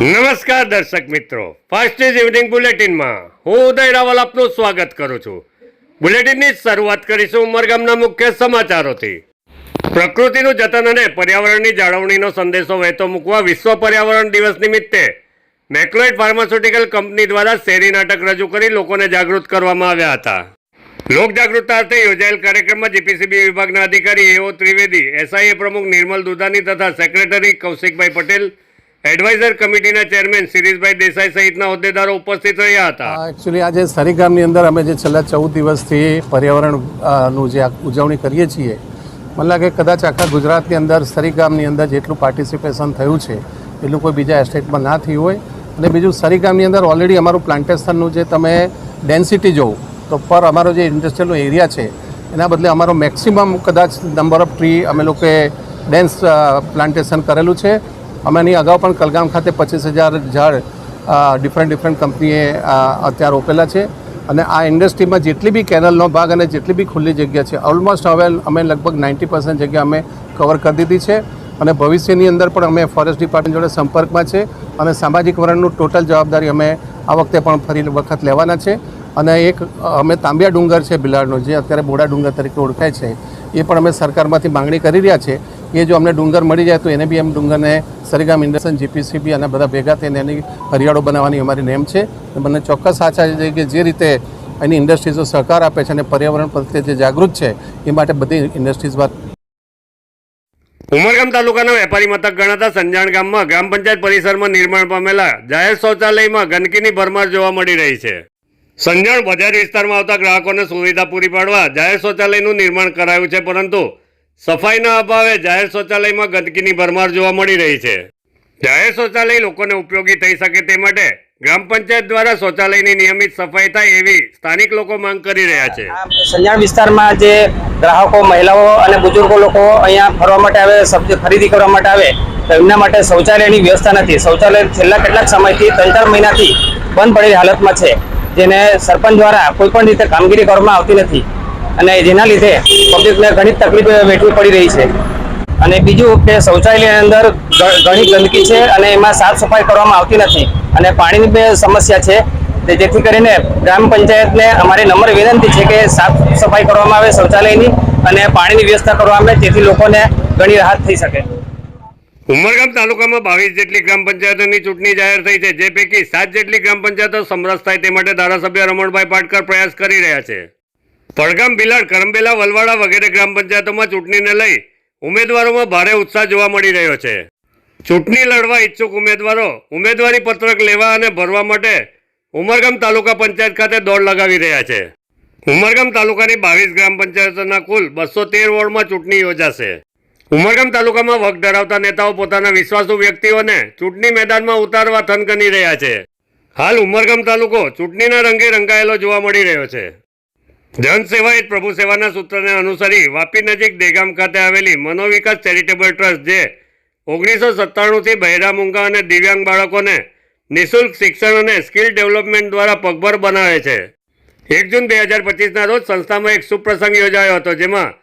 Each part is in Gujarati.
નમસ્કાર દર્શક મિત્રો. ફાસ્ટ ઇઝ ઇવનિંગ બુલેટિનમાં હું ઉદય રાવલ આપનું સ્વાગત કરું છું. બુલેટિનની શરૂઆત કરીશું ઉમરગામના મુખ્ય સમાચારોથી. પ્રકૃતિનું જતન અને પર્યાવરણની જાળવણીનો સંદેશો વહેતો મૂકવા વિશ્વ પર્યાવરણ દિવસ નિમિત્તે મેક્લોઇડ ફાર્માસ્યુટિકલ કંપની દ્વારા શેરી નાટક રજૂ કરી લોકોને જાગૃત કરવામાં આવ્યા હતા. લોક જાગૃતતા અર્થે યોજાયેલ કાર્યક્રમમાં જીપીસીબી વિભાગના અધિકારી એઓ ત્રિવેદી, એસઆઈએ પ્રમુખ નિર્મલ દુધાની તથા સેક્રેટરી કૌશિકભાઈ પટેલ એડવાઇઝર કમિટીના ચેરમેન શિરીષભાઈ દેસાઈ સહિતના હોદ્દેદારો ઉપસ્થિત રહ્યા હતા. એકચ્યુઅલી આજે સરીગામની અંદર અમે જે છેલ્લા ચૌદ દિવસથી પર્યાવરણનું જે ઉજવણી કરીએ છીએ, મને લાગે કદાચ આખા ગુજરાતની અંદર સરીગામની અંદર જેટલું પાર્ટિસિપેશન થયું છે, એટલું કોઈ બીજા એસ્ટેટમાં ના થયું હોય. અને બીજું, સરીગામની અંદર ઓલરેડી અમારું પ્લાન્ટેશનનું જે તમે ડેન્સિટી જોવું, તો પર અમારો જે ઇન્ડસ્ટ્રીયલનો એરિયા છે, એના બદલે અમારો મેક્સિમમ કદાચ નંબર ઓફ ટ્રી અમે લોકોએ ડેન્સ પ્લાન્ટેશન કરેલું છે. અમે એની અગાઉ પણ કલગામ ખાતે પચીસ હજાર ઝાડ ડિફરન્ટ ડિફરન્ટ કંપનીએ અત્યારે રોપેલા છે. અને આ ઇન્ડસ્ટ્રીમાં જેટલી બી કેનલનો ભાગ અને જેટલી બી ખુલ્લી જગ્યા છે ઓલમોસ્ટ હવે અમે લગભગ નાઇન્ટી પર્સન્ટ જગ્યા અમે કવર કરી દીધી છે. અને ભવિષ્યની અંદર પણ અમે ફોરેસ્ટ ડિપાર્ટમેન્ટ જોડે સંપર્કમાં છે અને સામાજિક વરણનું ટોટલ જવાબદારી અમે આ વખતે પણ ફરી વખત લેવાના છે. અને એક, અમે તાંબિયા ડુંગર છે બિલાડનો, જે અત્યારે બોડા ડુંગર તરીકે ઓળખાય છે, એ પણ અમે સરકારમાંથી માંગણી કરી રહ્યા છે. એ જો અમને ડુંગર મળી જાય તો એને બી એમ ડુંગરને સરીગામ ઇન્ડસ્ટ્રી જીપીસીબી અને બધા ભેગા થઈને એની હરિયાળો બનાવવાની અમારી નેમ છે. મને ચોક્કસ આશા છે કે જે રીતે એની ઇન્ડસ્ટ્રીઝો સહકાર આપે છે અને પર્યાવરણ પ્રત્યે જે જાગૃત છે, એ માટે બધી ઇન્ડસ્ટ્રીઝ વાત ઉમરગામ તાલુકાના વેપારી મથક ગણાતા સંજાણ ગામમાં ગ્રામ પંચાયત પરિસરમાં નિર્માણ પામેલા જાહેર શૌચાલયમાં ગંદકીની ભરમાર જોવા મળી રહી છે. સંજાણ બજાર વિસ્તારમાં આવતા ગ્રાહકોને સુવિધા પૂરી પાડવા જાહેર શૌચાલયનું નિર્માણ કરાયું છે, પરંતુ સફાઈના અભાવે જાહેર શૌચાલયમાં ગંદકીની ભરમાર જોવા મળી રહી છે. જાહેર શૌચાલય લોકોને ઉપયોગી થઈ શકે તે માટે ગ્રામ પંચાયત દ્વારા શૌચાલયની નિયમિત સફાઈ થાય એવી સ્થાનિક લોકો માંગ કરી રહ્યા છે. સંજાણ વિસ્તારમાં જે ગ્રાહકો, મહિલાઓ અને બુજુર્ગો લોકો અહીંયા ફરવા માટે આવે સબ્જી ખરીદી કરવા માટે આવે, તો એમના માટે શૌચાલયની વ્યવસ્થા નથી. શૌચાલય છેલ્લા કેટલાક સમયથી ત્રણ ચાર મહિનાથી બંધ પડેલી હાલતમાં છે, જેને સરપંચ દ્વારા કોઈ પણ રીતે કામગીરી કરવામાં આવતી નથી. અને જેના લીધે પબ્લિકને ઘણી તકલીફ વેઠવી પડી રહી છે. અને બીજું કે શૌચાલયની અંદર ઘણી ગંદકી છે અને એમાં સાફ સફાઈ કરવામાં આવતી નથી. અને પાણીની બે સમસ્યા છે તે જેથી કરીને ગ્રામ પંચાયતને અમારી નમ્ર વિનંતી છે કે સાફ સફાઈ કરવામાં આવે શૌચાલયની અને પાણીની વ્યવસ્થા કરવામાં આવે જેથી લોકોને ઘણી રાહત થઈ શકે. ઉમરગામ તાલુકામાં બાવીસ જેટલી ગ્રામ પંચાયતોની ચૂંટણી જાહેર થઈ છે, જે પૈકી સાત જેટલી ગ્રામ પંચાયતો સમરસ થાય તે માટે ધારાસભ્ય રમણભાઈ પાટકર પ્રયાસ કરી રહ્યા છે. પડગામ બિલાડ કરંબેલા વલવાડા વગેરે ગ્રામ પંચાયતોમાં ચૂંટણીને લઈ ઉમેદવારોમાં ભારે ઉત્સાહ જોવા મળી રહ્યો છે. ચૂંટણી લડવા ઈચ્છુક ઉમેદવારો ઉમેદવારી પત્રક લેવા અને ભરવા માટે ઉમરગામ તાલુકા પંચાયત ખાતે દોડ લગાવી રહ્યા છે. ઉમરગામ તાલુકાની બાવીસ ગ્રામ પંચાયતોના કુલ બસો તેર વોર્ડમાં ચૂંટણી યોજાશે. ઉમરગામ તાલુકામાં વક ધરાવતા નેતાઓ પોતાના વિશ્વાસુ વ્યક્તિઓને ચૂંટણી મેદાનમાં ઉતારવા થનગની રહ્યા છે. હાલ ઉમરગામ તાલુકો ચૂંટણીના રંગે રંગાયેલો જોવા મળી રહ્યો છે. જનસેવા એ પ્રભુ સેવાના સૂત્રને અનુસરી વાપી નજીક દેગામ ખાતે આવેલી મનોવિકાસ ચેરિટેબલ ટ્રસ્ટ જે ઓગણીસો સત્તાણુંથી બહેરા મૂંગા અને દિવ્યાંગ બાળકોને નિઃશુલ્ક શિક્ષણ અને સ્કિલ ડેવલપમેન્ટ દ્વારા પગભર બનાવે છે. એક જૂન બે હજાર પચીસના રોજ સંસ્થામાં એક સુપ્રસંગ યોજાયો હતો, જેમાં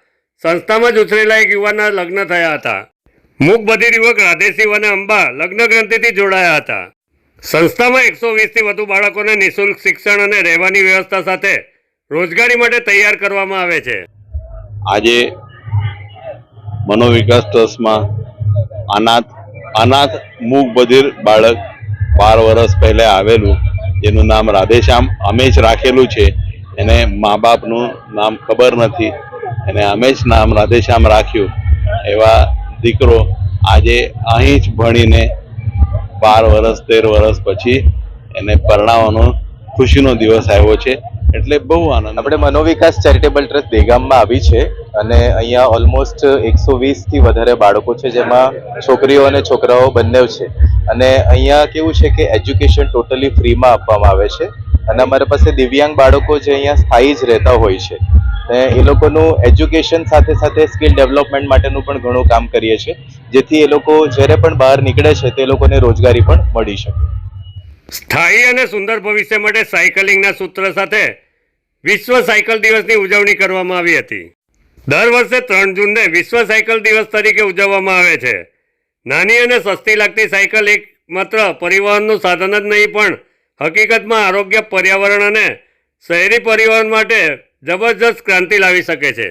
સંસ્થામાં જ ઉછરેલા એક યુવાનના લગ્ન થયા હતા. મૂક બધિર યુવક રાધેશિવ અને અંબા લગ્ન ગ્રંથિથી જોડાયા હતા. સંસ્થામાં એકસો વીસથી વધુ બાળકોને નિઃશુલ્ક શિક્ષણ અને રહેવાની વ્યવસ્થા સાથે રોજગારી માટે તૈયાર કરવામાં આવે છે. આજે મનોવિકાસ ટ્રસ્ટમાં અનાથ અનાથ મૂક બધિર બાળક બાર વર્ષ પહેલાં આવેલું, જેનું નામ રાધેશ્યામ અમે જ રાખેલું છે. એને મા બાપનું નામ ખબર નથી. એને અમે જ નામ રાધેશ્યામ રાખ્યું. એવા દીકરો આજે અહીં જ ભણીને બાર વર્ષ, તેર વર્ષ પછી એને પરણાવવાનો ખુશીનો દિવસ આવ્યો છે. એટલે બહુ આનંદ. આપણે મનોવિકાસ ચેરિટેબલ ટ્રસ્ટ દેગામમાં આવી છે અને અહીંયા ઓલમોસ્ટ એકસો વીસથી વધારે બાળકો છે જેમાં છોકરીઓ અને છોકરાઓ બંને છે. અને અહીંયા કેવું છે કે એજ્યુકેશન ટોટલી ફ્રીમાં આપવામાં આવે છે અને અમારી પાસે દિવ્યાંગ બાળકો જે અહીંયા સ્થાયી જ રહેતા હોય છે. ને એ લોકોનું એજ્યુકેશન સાથે સાથે સ્કિલ ડેવલપમેન્ટ માટેનું પણ ઘણું કામ કરીએ છીએ જેથી એ લોકો જ્યારે પણ બહાર નીકળે છે તે લોકોને રોજગારી પણ મળી શકે. સ્થાયી અને સુંદર ભવિષ્ય માટે સાયકલિંગના સૂત્ર સાથે વિશ્વ સાયકલ દિવસની ઉજવણી કરવામાં આવી હતી. દર વર્ષે ત્રણ જૂનને વિશ્વ સાયકલ દિવસ તરીકે ઉજવવામાં આવે છે. નાની અને સસ્તી લાગતી સાયકલ એક માત્ર પરિવહનનું સાધન જ નહીં, પણ હકીકતમાં આરોગ્ય, પર્યાવરણ અને શહેરી પરિવહન માટે જબરજસ્ત ક્રાંતિ લાવી શકે છે.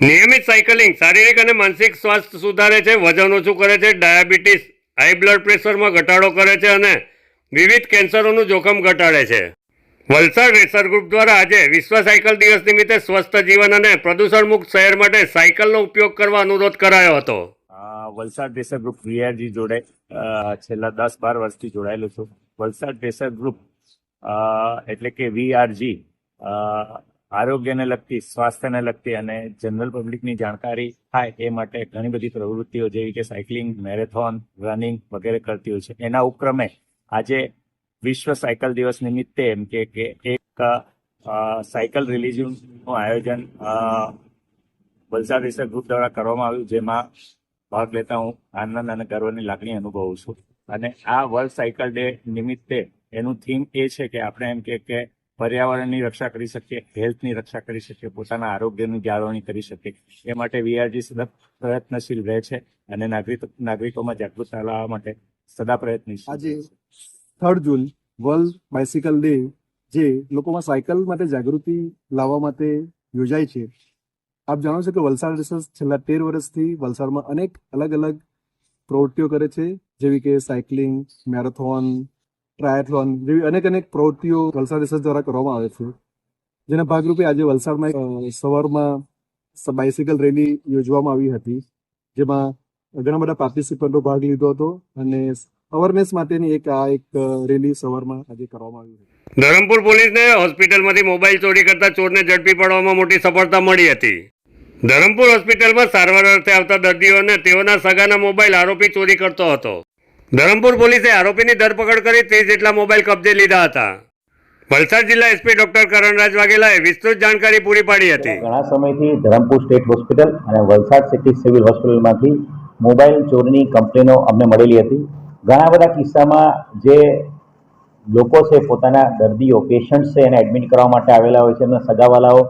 નિયમિત સાયકલિંગ શારીરિક અને માનસિક સ્વાસ્થ્ય સુધારે છે, વજન ઓછું કરે છે, ડાયાબિટીસ, હાઈ બ્લડ પ્રેશરમાં ઘટાડો કરે છે અને વિવિધ કેન્સરોનું જોખમ ઘટાડે છે. વલસાડ રેસર ગ્રુપ દ્વારા આજે વિશ્વ સાયકલ દિવસ નિમિત્તે સ્વસ્થ જીવન અને પ્રદૂષણ મુક્ત શહેર માટે સાયકલનો ઉપયોગ કરવા અનુરોધ કરાયો હતો. વલસાડ રેસર ગ્રુપ વીઆરજી જોડે છેલ્લા દસ બાર વર્ષથી જોડાયેલો છું. વલસાડ રેસર ગ્રુપ એટલે કે વીઆરજી આરોગ્યને લગતી, સ્વાસ્થ્યને લગતી અને જનરલ પબ્લિકની જાણકારી થાય એ માટે ઘણી બધી પ્રવૃત્તિઓ જેવી કે સાયકલિંગ, મેરેથોન, રનિંગ વગેરે કરતી હોય છે. એના ઉપક્રમે આજે વિશ્વ સાયકલ દિવસ નિમિત્તે એમ કે એક સાયકલ રિલીઝનું આયોજન વલસાડ રિસર્ચ ગ્રુપ દ્વારા કરવામાં આવ્યું, જેમાં ભાગ લેતા હું આનંદ અને ગર્વની લાગણી અનુભવું છું. અને આ વર્લ્ડ સાયકલ ડે નિમિત્તે એનું થીમ એ છે કે આપણે એમ કે પર્યાવરણની રક્ષા કરી શકીએ, હેલ્થની રક્ષા કરી શકીએ, પોતાના આરોગ્યની જાળવણી કરી શકીએ. એ માટે વીઆરજી સદા પ્રયત્નશીલ રહે છે અને નાગરિક, નાગરિકોમાં જાગૃતતા લાવવા માટે સદા પ્રયત્નશીલ. Third June world bicycle day જે લોકોમાં સાયકલ માટે જાગૃતિ લાવવા માટે યોજાય છે. આપ જાણો છો કે વલસાડ રિસર્ચ છેલ્લા તેર વર્ષથી વલસાડમાં અનેક અલગ અલગ પ્રવૃત્તિઓ કરે છે, જેવી કે સાયકલિંગ મેરેથોન ટ્રાયથલોન જેવી અનેક અનેક પ્રવૃત્તિઓ વલસાડ રિસર્ચ દ્વારા કરવામાં આવે છે. જેના ભાગરૂપે આજે વલસાડમાં સવારમાં બાઇસિકલ રેલી યોજવામાં આવી હતી, જેમાં ઘણા બધા પાર્ટિસિપન્ટો ભાગ લીધો હતો અને અવેરનેસ માટેની એક આ એક રેલી સવારમાં આજે કરવામાં આવી હતી. ધરમપુર પોલીસને હોસ્પિટલમાંથી મોબાઈલ ચોરી કરતા ચોરને ઝડપી પાડવામાં મોટી સફળતા મળી હતી. ધરમપુર હોસ્પિટલમાં સારવાર અર્થે આવતા દર્દીઓને તેઓના સગાના મોબાઈલ આરોપી ચોરી કરતો હતો. ધરમપુર પોલીસે આરોપીની ધરપકડ કરી ત્રીસ જેટલા મોબાઈલ કબજે લીધા હતા. વલસાડ જિલ્લા એસપી ડોક્ટર કરણરાજ વાઘેલાએ વિસ્તૃત જાણકારી પૂરી પાડી હતી. ઘણા સમયથી ધરમપુર સ્ટેટ હોસ્પિટલ અને વલસાડ સિટી સિવિલ હોસ્પિટલમાંથી મોબાઈલ ચોરીની કમ્પ્લેનો અમને મળેલી હતી. ઘણા બધા કિસ્સામાં જે લોકો છે પોતાના દર્દીઓ પેશન્ટ્સ છે એને એડમિટ કરવા માટે આવેલા હોય છે. એમના સગાવાલાઓ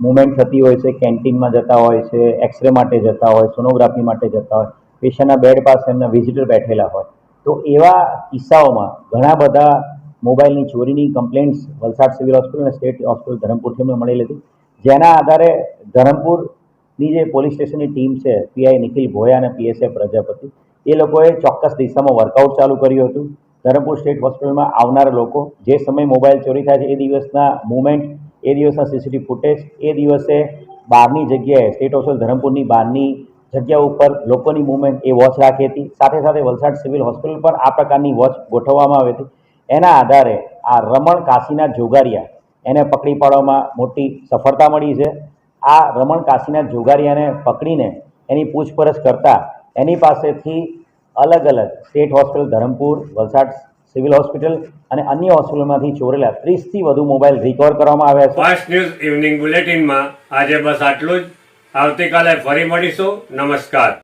મુવમેન્ટ થતી હોય છે કેન્ટીનમાં જતા હોય છે એક્સરે માટે જતા હોય સોનોગ્રાફી માટે જતા હોય, પેશન્ટના બેડ પાસે એમના વિઝિટર બેઠેલા હોય. તો એવા કિસ્સાઓમાં ઘણા બધા મોબાઈલની ચોરીની કમ્પ્લેન્ટ્સ વલસાડ સિવિલ હોસ્પિટલ અને સ્ટેટ હોસ્પિટલ ધરમપુરથી અમને મળેલી હતી જેના આધારે ધરમપુરની જે પોલીસ સ્ટેશનની ટીમ છે પીઆઈ નિખિલ ભોયા અને પીએસએફ પ્રજાપતિ એ લોકોએ ચોક્કસ દિશામાં વર્કઆઉટ ચાલુ કર્યું હતું. ધરમપુર સ્ટેટ હોસ્પિટલમાં આવનારા લોકો જે સમયે મોબાઈલ ચોરી થાય છે, એ દિવસના મુવમેન્ટ એ દિવસના સીસીટીવી ફૂટેજ એ દિવસે બહારની જગ્યાએ સ્ટેટ હોસ્પિટલ ધરમપુરની બહારની જગ્યા ઉપર લોકોની મુવમેન્ટ એ વોચ રાખી હતી. સાથે સાથે વલસાડ સિવિલ હોસ્પિટલ પર આ પ્રકારની વોચ ગોઠવવામાં આવી હતી. એના આધારે આ રમણ કાશીના જોગારિયા એને પકડી પાડવામાં મોટી સફળતા મળી છે. આ રમણ કાશીના જોગારિયાને પકડીને એની પૂછપરછ કરતાં એની પાસેથી અલગ અલગ state hospital, Dharampur, Valsad civil hospital અને અન્ય હોસ્પિટલમાંથી ચોરેલા ત્રીસથી વધુ મોબાઈલ રિકવર કરવામાં આવ્યા છે. ફાસ્ટ ન્યૂઝ ઇવનિંગ બુલેટિનમાં આજે બસ આટલું જ. આવતીકાલે ફરી મળીશું. નમસ્કાર.